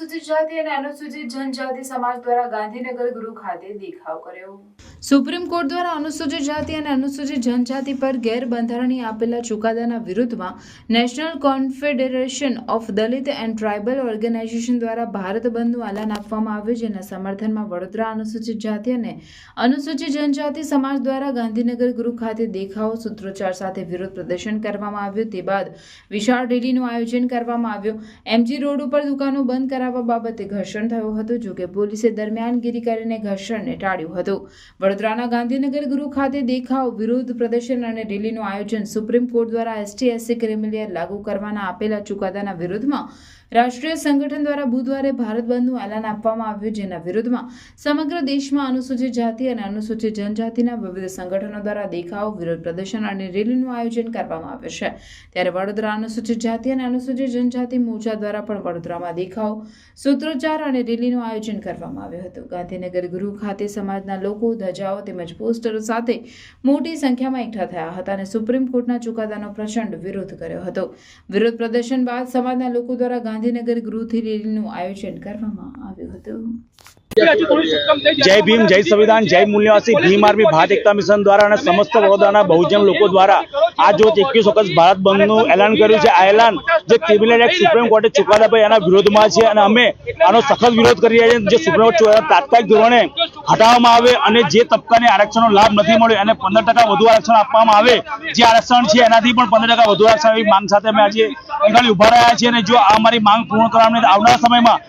અનુસૂચિત જાતિ અને અનુસૂચિત જનજાતિ સમાજ દ્વારા ગાંધીનગર ગૃહ ખાતે દેખાવ કર્યો. સુપ્રીમ કોર્ટ દ્વારા અનુસૂચિત જાતિ અને અનુસૂચિત જનજાતિ પર ગેરબંધારણીય આપેલા ચુકાદાના વિરુદ્ધમાં national confederation of Dalit and tribal organisation દ્વારા ભારત બંધનું એલાન આપવામાં આવ્યું, જેના સમર્થનમાં વડોદરા અનુસૂચિત જાતિ અને અનુસૂચિત જનજાતિ સમાજ દ્વારા ગાંધીનગર ગૃહ ખાતે દેખાવો સૂત્રોચ્ચાર સાથે વિરોધ પ્રદર્શન કરવામાં આવ્યું. તે બાદ વિશાળ રેલીનું આયોજન કરવામાં આવ્યું. એમજી રોડ ઉપર દુકાનો બંધ કરાવવા બાબતે ઘર્ષણ થયું હતું, જોકે પોલીસે દરમિયાનગીરી કરીને ઘર્ષણને ટાળ્યું હતું. વડોદરાના ગાંધીનગર ગૃહ ખાતે દેખાવ, વિરોધ પ્રદર્શન અને રેલીનું આયોજન સુપ્રીમ કોર્ટ દ્વારા એસટી, એસસી, ક્રિમિલિયર લાગુ કરવાના આપેલા ચુકાદાના વિરોધમાં રાષ્ટ્રીય સંગઠન દ્વારા બુધવારે ભારત બંધનું એલાન આપવામાં આવ્યું જેના વિરુદ્ધમાં સમગ્ર દેશમાં અનુસૂચિત જાતિ અને અનુસૂચિત જનજાતિના વિવિધ સંગઠનો દ્વારા દેખાવ, વિરોધ પ્રદર્શન અને રેલીનું આયોજન કરવામાં આવ્યું છે. ત્યારે વડોદરા અનુસૂચિત જાતિ અને અનુસૂચિત જનજાતિ મોરચા દ્વારા પણ વડોદરામાં દેખાવ, સૂત્રોચ્ચાર અને રેલીનું આયોજન કરવામાં આવ્યું હતું. ગાંધીનગર ગૃહ ખાતે સમાજના લોકો, ધજાઓ તેમજ પોસ્ટરો સાથે મોટી સંખ્યામાં એકઠા થયા હતા અને સુપ્રીમ કોર્ટના ચુકાદાનો પ્રચંડ વિરોધ કર્યો હતો. વિરોધ પ્રદર્શન બાદ સમાજના લોકો દ્વારા ગાંધીનગર ગૃહથી રેલીનું આયોજન કરવામાં આવ્યું હતું. જય ભીમ, જય સંવિધાન, જય મૂલ્યવાસી, ભીમ આર્મી ભારત એકતા મિશન દ્વારા અને સમસ્ત વડોદરાના બહુજન લોકો દ્વારા આજ રોજ એકવીસ વખત ભારત બંધનું એલાન કર્યું છે. આ એલાન જે ક્રિમિનલ એક્ટ સુપ્રીમ કોર્ટે ચુકાદા પર એના વિરોધમાં છે અને અમે આનો સખત વિરોધ કરી રહ્યા છીએ. જે સુપ્રીમ કોર્ટ તાત્કાલિક ધોરણે હટાવવામાં આવે અને જે તબક્કાને આરક્ષણનો લાભ નથી મળ્યો, એને પંદર વધુ આરક્ષણ આપવામાં આવે. જે આરક્ષણ છે એનાથી પણ પંદર વધુ આરક્ષણ માંગ સાથે અમે આજે અહીં ઊભા રહ્યા છીએ અને જો આ અમારી માંગ પૂર્ણ કરવામાં આવનારા સમયમાં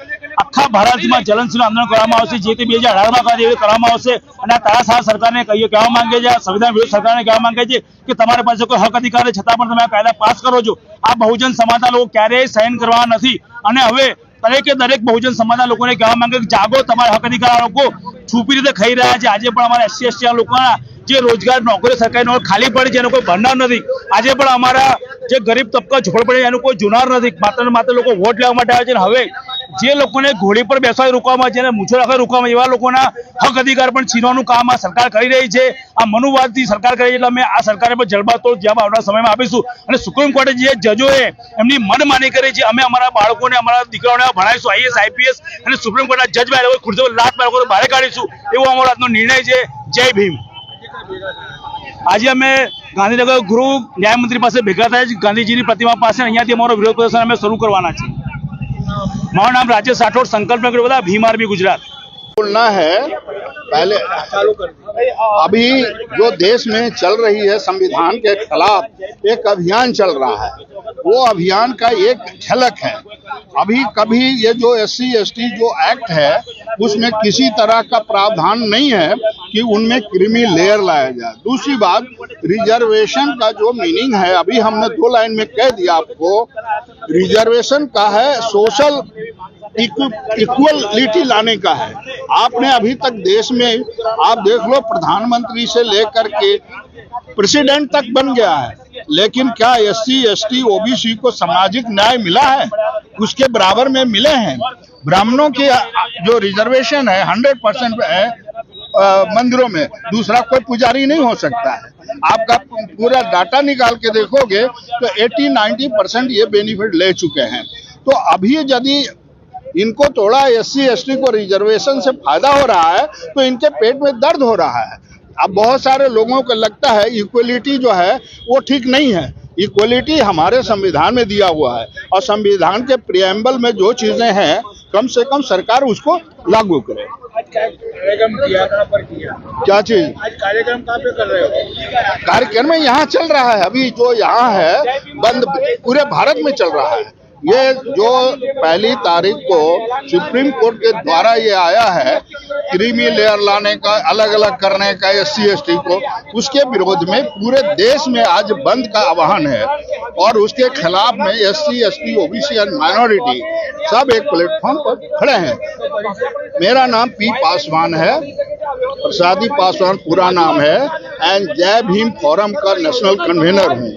આખા ભારતમાં જલનશીલ આંદોલન કરવામાં આવશે, જે તે બે હજાર અઢારમાં કરે એવી કરવામાં આવશે. અને આ તારાસાર સરકારને કહીએ, કહેવા માંગે છે સંવિધાન વિરોધ સરકારને કહેવા માંગે છે કે તમારી પાસે કોઈ હક અધિકાર છતાં પણ તમે આ કાયદા પાસ કરો છો. આ બહુજન સમાજના લોકો ક્યારેય સહન કરવા નથી. અને હવે દરેકે દરેક બહુજન સમાજના લોકોને કહેવા માંગે કે જાગો, તમારા હક અધિકાર લોકો છુપી રીતે ખાઈ રહ્યા છે. આજે પણ અમારા એસસી, એસટી લોકોના જે રોજગાર, નોકરી, સરકારી નોકરી ખાલી પડી છે, એનો કોઈ ભરનાર નથી. આજે પણ અમારા જે ગરીબ તબકા ઝોપડપડી એનું કોઈ જુનાર નથી. માત્ર માત્ર લોકો વોટ લેવા માટે આવે છે અને હવે જે લોકોને ઘોડી પર બેસવા રોકવામાં છે અને મૂછો રોકવામાં એવા લોકોના હક અધિકાર પણ છીનવાનું કામ આ સરકાર કરી રહી છે. આ મનુવાદથી સરકાર કરી એટલે અમે આ સરકારે પણ જડબાતોડ જવાબ આવનારા સમયમાં આપીશું. અને સુપ્રીમ કોર્ટે જે જજોએ એમની મનમાની કરી છે, અમે અમારા બાળકોને, અમારા દીકરાઓને ભણાવીશું. આઈએસ, આઈપીએસ અને સુપ્રીમ કોર્ટના જજ બહાર ખુરશો પર લાત બાળકો બહાર કાઢીશું. એવો અમારો આજનો નિર્ણય છે. જય ભીમ. આજે અમે ગાંધીનગર ગૃહ ન્યાયમંત્રી પાસે ભેગા થયા છે ગાંધીજીની પ્રતિમા પાસે અહીંયાથી અમારો વિરોધ પ્રદર્શન અમે શરૂ કરવાના છે મારું નામ રાજેશ રાઠોડ સંકલ્પ નગર બધા ભીમ આર્મી ગુજરાત बोलना है पहले अभी जो देश में चल रही है संविधान के खिलाफ एक अभियान चल रहा है वो अभियान का एक झलक है अभी कभी ये जो एस सी एस टी जो एक्ट है उसमें किसी तरह का प्रावधान नहीं है कि उनमें क्रिमी लेयर लाया जाए। दूसरी बात, रिजर्वेशन का जो मीनिंग है, अभी हमने दो लाइन में कह दिया आपको, रिजर्वेशन का है, सोशल इक्वलिटी लाने का है। आपने अभी तक देश में, आप देख लो, प्रधानमंत्री से लेकर के प्रेसिडेंट तक बन गया है। लेकिन क्या S C S T OBC को सामाजिक न्याय मिला है? उसके बराबर में मिले हैं। ब्राह्मणों के जो रिजर्वेशन है, हंड्रेड परसेंट है मंदिरों में, दूसरा कोई पुजारी नहीं हो सकता। है आपका पूरा डाटा निकाल के देखोगे तो 80 90 परसेंट ये बेनिफिट ले चुके हैं। तो अभी यदि इनको थोड़ा एस सी को रिजर्वेशन से फ़ायदा हो रहा है तो इनके पेट में दर्द हो रहा है। अब बहुत सारे लोगों को लगता है इक्वलिटी जो है, वो ठीक नहीं है। इक्वलिटी हमारे संविधान में दिया हुआ है, और संविधान के प्रियम्बल में जो चीज़ें हैं, कम से कम सरकार उसको लागू करे। आज क्या कार्यक्रम किया कहाँ पर किया? क्या चीज़? आज कार्यक्रम कहाँ पे कर रहे हो? कार्यक्रम यहाँ चल रहा है अभी जो यहाँ है बंद पूरे भारत में चल रहा है। ये जो पहली तारीख को सुप्रीम कोर्ट के द्वारा ये आया है क्रीमी लेयर लाने का अलग अलग करने का एस सी को उसके विरोध में पूरे देश में आज बंद का आह्वान है। और उसके खिलाफ में S C S T OBC and minority सब एक प्लेटफॉर्म पर खड़े हैं। मेरा नाम पी पासवान है, प्रसादी पासवान पूरा नाम है एंड जय भीम फोरम का नेशनल कन्वीनर हूँ।